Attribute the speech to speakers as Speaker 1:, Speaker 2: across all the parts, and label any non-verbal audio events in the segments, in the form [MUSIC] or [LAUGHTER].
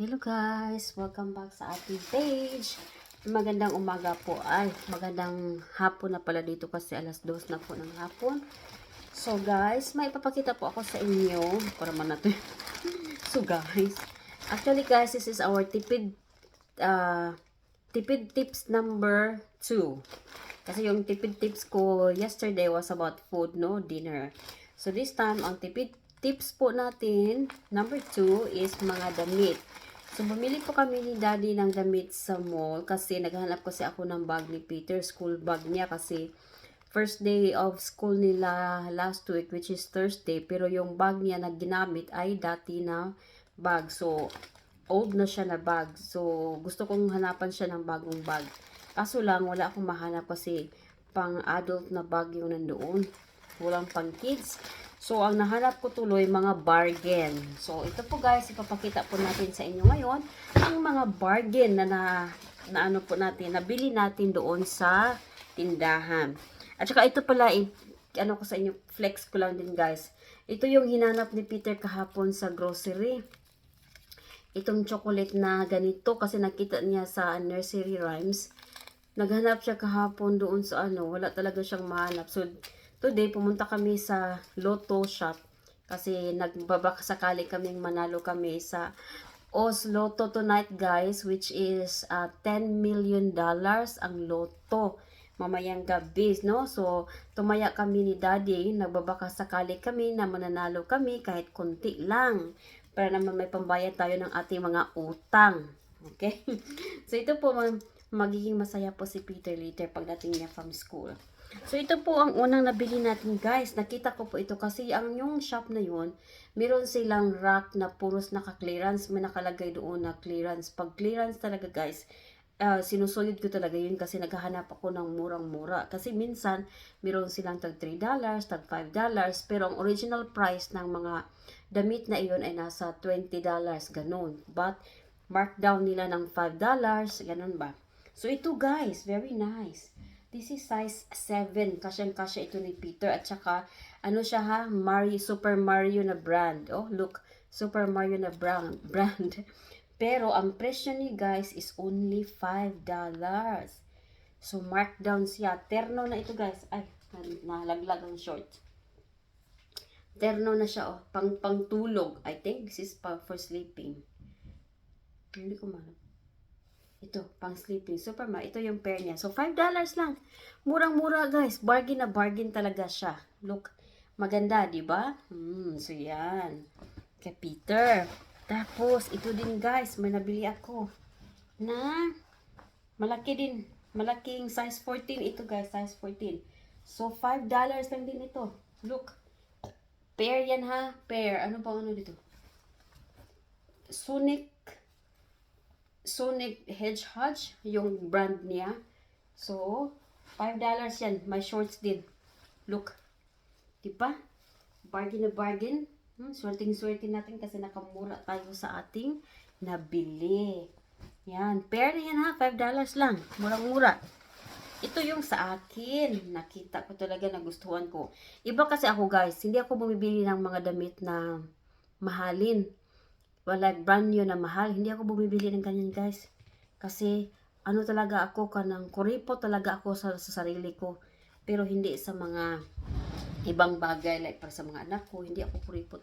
Speaker 1: Hello guys! Welcome back sa ating page. Magandang umaga po. Ay, magandang hapon na pala dito kasi alas 2 na po ng hapon. So guys, may ipapakita po ako sa inyo. Para man natin. [LAUGHS] so guys, actually guys, this is our tipid uh, tipid tips number 2. Kasi yung tipid tips ko yesterday was about food, no? Dinner. So this time, ang tipid tips po natin, number 2 is mga damit. So, bumili po kami ni Daddy ng damit sa mall kasi naghanap kasi ako ng bag ni Peter, school bag niya kasi first day of school nila last week which is Thursday pero yung bag niya na ginamit ay dati na bag. So, old na siya na bag. So, gusto kong hanapan siya ng bagong bag. Kaso lang, wala akong mahanap kasi pang adult na bag yung nandoon. Walang pang kids. So, ang nahanap ko tuloy, mga bargain. So, ito po guys, ipapakita po natin sa inyo ngayon, ang mga bargain na, na, na ano po natin, nabili natin doon sa tindahan. At saka ito pala, i- ano ko sa inyo, flex ko lang din guys. Ito yung hinanap ni Peter kahapon sa grocery. Itong chocolate na ganito kasi nakita niya sa nursery rhymes. Naghanap siya kahapon doon sa ano, wala talaga siyang mahanap. So, today pumunta kami sa Lotto shop kasi nagbabaka sakali kaming manalo kami sa Oz Lotto tonight guys which is uh, 10 million dollars ang Lotto mamayang gabi no? So tumaya kami ni daddy. Nagbabaka sakali kami na mananalo kami kahit konti lang para naman may pambayad tayo ng ating mga utang. Okay? [LAUGHS] So ito po ma- magiging masaya po si Peter later pagdating niya from school So, ito po ang unang nabili natin, guys. Nakita ko po ito kasi ang yung shop na yun, meron silang rack na puros naka-clearance. May nakalagay doon na clearance. Pag clearance talaga, guys, uh, sinusuyod ko talaga yun kasi naghahanap ako ng murang-mura. Kasi minsan, meron silang tag $3, tag $5, pero ang original price ng mga damit na iyon ay nasa $20, ganun. But, markdown nila ng $5, ganun ba? So, ito guys, very nice. This is size 7. Kasyang-kasya ito ni Peter. At saka, ano siya ha? Mario, Super Mario na brand. Oh, look. Super Mario na brand. [LAUGHS] brand. Pero, ang presyo ni guys is only $5. So, markdown siya. Terno na ito guys. Ay, nalaglag ang short. Terno na siya oh. Pang, pang tulog. I think this is for sleeping. Hindi ko man. Ito, pang sleeping. Super ma. Ito yung pair niya. So, $5 lang. Murang-mura, guys. Bargain na bargain talaga siya. Look, maganda, di ba? Hmm, so yan. Kay Peter. Tapos, ito din, guys. May nabili ako. Na, malaki din. Malaking size 14. Ito, guys, size 14. So, $5 lang din ito. Look. Pair yan, ha? Pair. Ano pa ano dito? Sonic Sonic Hedgehog, yung brand niya. So, $5 yan. May shorts din. Look. Diba? Bargain na bargain. Hmm, swerting-swerte natin kasi nakamura tayo sa ating nabili. Yan. Pair na yan ha. $5 lang. Murang-mura. Ito yung sa akin. Nakita ko talaga na gustuhan ko. Iba kasi ako guys. Hindi ako bumibili ng mga damit na mahalin wala brand new na mahal. Hindi ako bumibili ng ganyan, guys. Kasi, ano talaga ako, kanang kuripo talaga ako sa, sa sarili ko. Pero hindi sa mga ibang bagay, like para sa mga anak ko, hindi ako kuripot.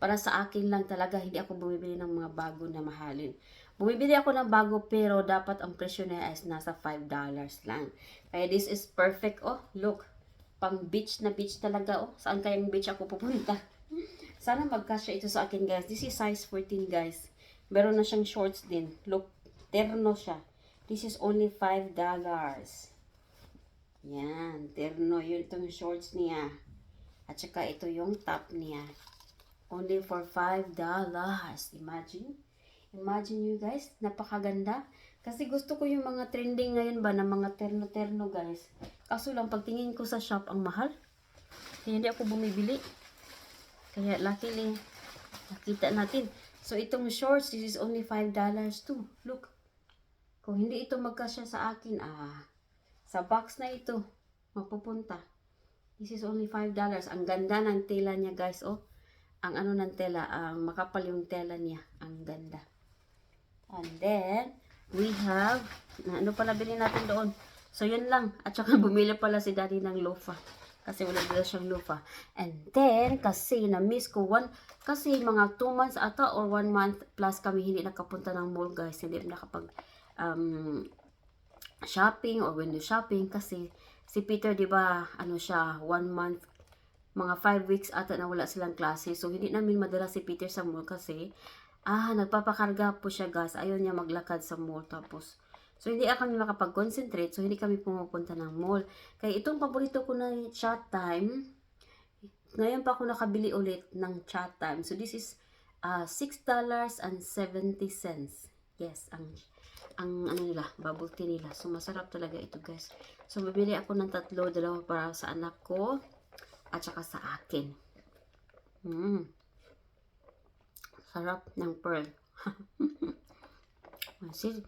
Speaker 1: Para sa akin lang talaga, hindi ako bumibili ng mga bago na mahalin. Bumibili ako ng bago, pero dapat ang presyo na is nasa $5 lang. Kaya this is perfect. Oh, look. Pang beach na beach talaga. Oh, saan kayang beach ako pupunta? [LAUGHS] Sana magkasya ito sa akin, guys. This is size 14, guys. Meron na siyang shorts din. Look, terno siya. This is only $5. Yan, terno. Yun itong shorts niya. At saka ito yung top niya. Only for $5. Imagine. Imagine you guys, napakaganda. Kasi gusto ko yung mga trending ngayon ba na mga terno-terno guys. Kaso lang pagtingin ko sa shop ang mahal. Kaya hindi ako bumibili. Kaya luckily, nakita natin. So, itong shorts, this is only $5 too. Look. Kung hindi ito magkasya sa akin, ah, sa box na ito, mapupunta. This is only $5. Ang ganda ng tela niya, guys, oh. Ang ano ng tela, ang makapal yung tela niya. Ang ganda. And then, we have, ano pala bilhin natin doon? So, yun lang. At saka [LAUGHS] bumili pala si daddy ng lofa. Kasi wala dala siyang lofa. And then, kasi na-miss ko one, kasi mga 2 months ata or 1 month plus kami hindi nakapunta ng mall guys. Hindi nakapag um, shopping or window shopping kasi si Peter 'di ba ano siya 1 month mga 5 weeks ata na wala silang klase so hindi namin madala si Peter sa mall kasi ah nagpapakarga po siya guys ayaw niya maglakad sa mall tapos so hindi kami makapag-concentrate so hindi kami pumupunta ng mall kaya itong paborito ko na chat time ngayon pa ako nakabili ulit ng chat time so this is uh, $6 and 70 cents yes ang ang ano nila, bubble tea nila. So, masarap talaga ito, guys. So, bibili ako ng tatlo, dalawa para sa anak ko, at saka sa akin. Mm. Sarap ng pearl. [LAUGHS] See?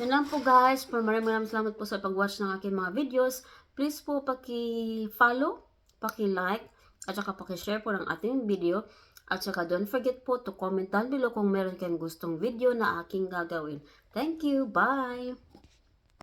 Speaker 1: Yun lang po, guys. Maraming maraming salamat po sa pag-watch ng aking mga videos. Please po, paki-follow, paki-like, at saka paki-share po ng ating video. At saka don't forget po to comment down below kung meron kayong gustong video na aking gagawin. Thank you. Bye!